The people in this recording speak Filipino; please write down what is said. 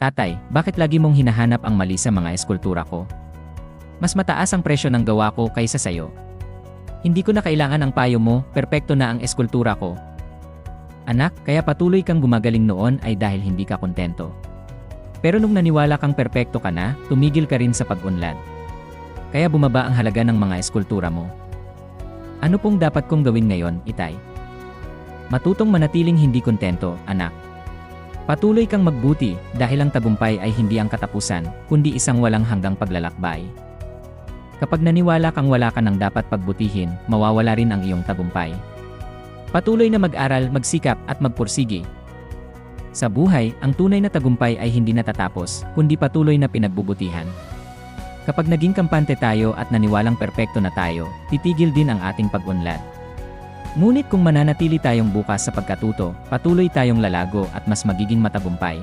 Tatay, bakit lagi mong hinahanap ang mali sa mga eskultura ko? Mas mataas ang presyo ng gawa ko kaysa sayo. Hindi ko na kailangan ang payo mo, perpekto na ang eskultura ko. Anak, kaya patuloy kang gumagaling noon ay dahil hindi ka kontento. Pero nung naniwala kang perpekto ka na, tumigil ka rin sa pag-unlad. Kaya bumaba ang halaga ng mga eskultura mo. Ano pong dapat kong gawin ngayon, itay? Matutong manatiling hindi kontento, anak. Patuloy kang magbuti dahil ang tagumpay ay hindi ang katapusan, kundi isang walang hanggang paglalakbay. Kapag naniwala kang wala ka ng dapat pagbutihin, mawawala rin ang iyong tagumpay. Patuloy na mag-aral, magsikap at magpursige. Sa buhay, ang tunay na tagumpay ay hindi natatapos, kundi patuloy na pinagbubutihan. Kapag naging kampante tayo at naniwalang perpekto na tayo, titigil din ang ating pag-unlad. Ngunit kung mananatili tayong bukas sa pagkatuto, patuloy tayong lalago at mas magiging matagumpay.